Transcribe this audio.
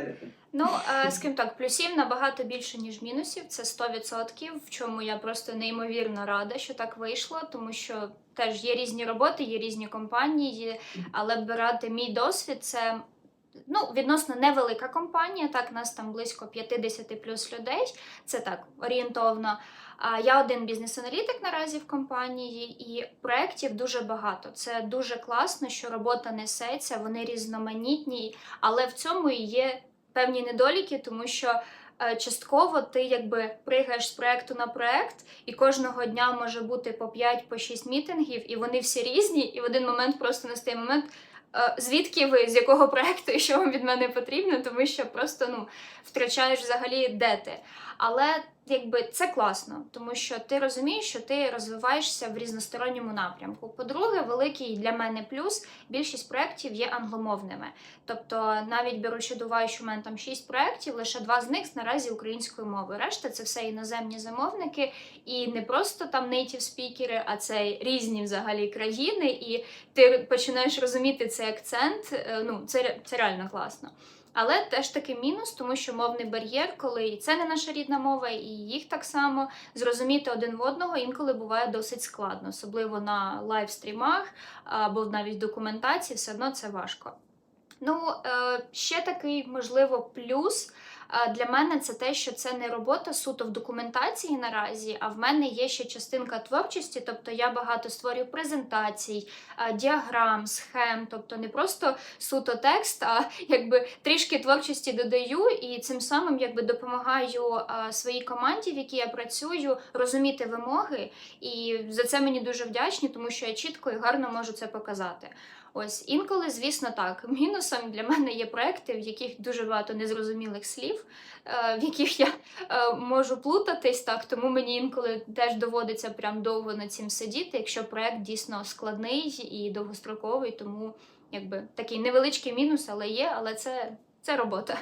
менеджерки? Ну, е, скажімо так, плюсів набагато більше, ніж мінусів. Це 100%, в чому я просто неймовірно рада, що так вийшло, тому що теж є різні роботи, є різні компанії, але брати мій досвід це. Ну, відносно невелика компанія, так, нас там близько 50 плюс людей, це так орієнтовно. Я один бізнес-аналітик наразі в компанії, і проєктів дуже багато. Це дуже класно, що робота несеться, вони різноманітні, але в цьому і є певні недоліки, тому що е, частково ти якби пригаєш з проекту на проект, і кожного дня може бути по 5 по 6 мітингів, і вони всі різні, і в один момент просто настає момент. е, Звідки ви, з якого проекту і що вам від мене потрібно, тому що просто ну втрачаєш взагалі де ти. Але якби це класно, тому що ти розумієш, що ти розвиваєшся в різносторонньому напрямку. По-друге, великий для мене плюс більшість проєктів є англомовними. Тобто, навіть беручи до уваги, що в мене там 6 проєктів, лише два з них наразі українською мовою. Решта це все іноземні замовники, і не просто там native спікери, а це різні взагалі країни, і ти починаєш розуміти цей акцент. е, Ну, це, це реально класно. Але теж таки мінус, тому що мовний бар'єр, коли і це не наша рідна мова, і їх так само зрозуміти один в одного інколи буває досить складно, особливо на лайвстрімах або навіть документації, все одно це важко. Ну, е, ще такий, можливо, плюс для мене це те, що це не робота суто в документації наразі, а в мене є ще частинка творчості, тобто я багато створюю презентацій, діаграм, схем, тобто не просто суто текст, а якби трішки творчості додаю і цим самим якби допомагаю своїй команді, в якій я працюю, розуміти вимоги. І за це мені дуже вдячні, тому що я чітко і гарно можу це показати. Ось інколи, звісно, так. Мінусом для мене є проекти, в яких дуже багато незрозумілих слів, е, в яких я е, можу плутатись, так тому мені інколи теж доводиться прям довго над цим сидіти, якщо проект дійсно складний і довгостроковий, тому якби такий невеличкий мінус, але є, але це, це робота.